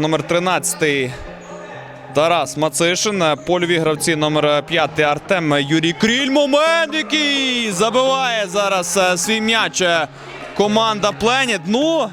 Номер 13 Тарас Мацишин. Польові гравці номер 5 Артем Юрій Кріль. Момент, який забиває зараз е, свій м'яч е, команда Пленіт. Ну.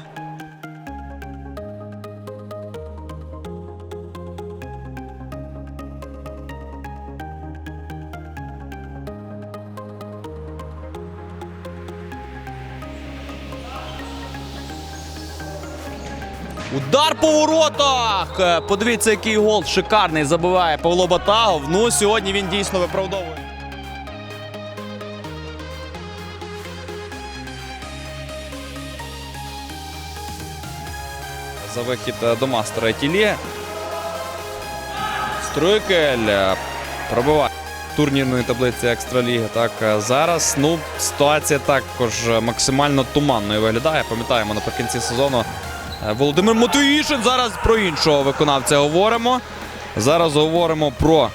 Удар по воротах! Е, Подивіться, який гол шикарний забиває Павло Батагов. Ну, сьогодні він дійсно виправдовує. За вихід е, до мастера Тілє. Струйкель е, пробиває турнірної таблиці екстраліги. Так зараз ну ситуація також максимально туманною виглядає. Пам'ятаємо наприкінці сезону. Е, Володимир Матуїшин. Зараз про іншого виконавця говоримо. Зараз говоримо про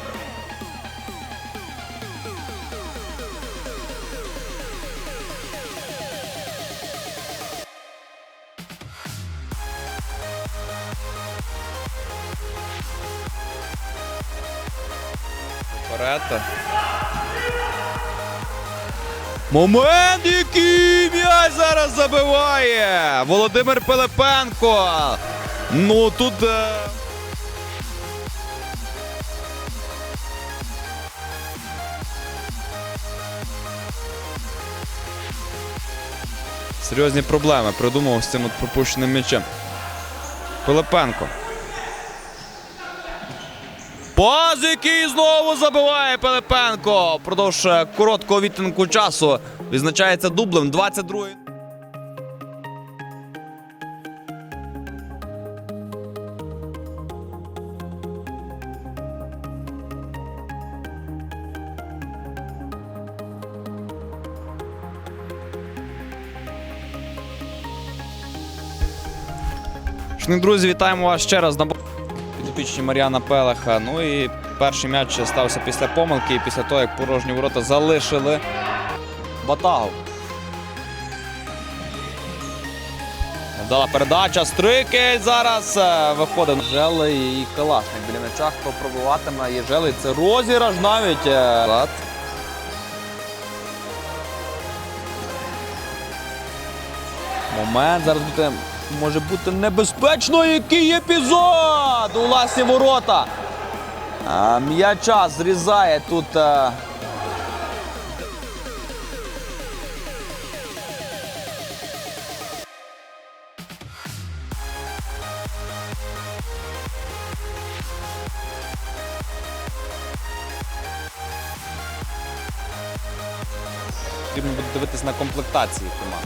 вперед. Момент, який м'яч зараз забиває. Володимир Пилипенко. Ну тут. е, Серйозні проблеми придумав з цим от пропущеним м'ячем. Пилипенко. Паз, який знову забиває Пилипенко. Продовж е, короткого відтинку часу відзначається дублем 22-й. Друзі, вітаємо вас ще раз на підопічні Мар'яна Пелеха. Ну і перший м'яч стався після помилки, і після того, як порожні ворота залишили Батагов. Вдала передача, Стрикель зараз е, виходить. Жели і Калашник біля м'яча, хто пробуватиме Єжели. Це розіграш навіть. е, Момент зараз буде, може бути небезпечно. Який епізод у власні ворота. М'яча зрізає тут. е, Потрібно буде дивитись на комплектації команд.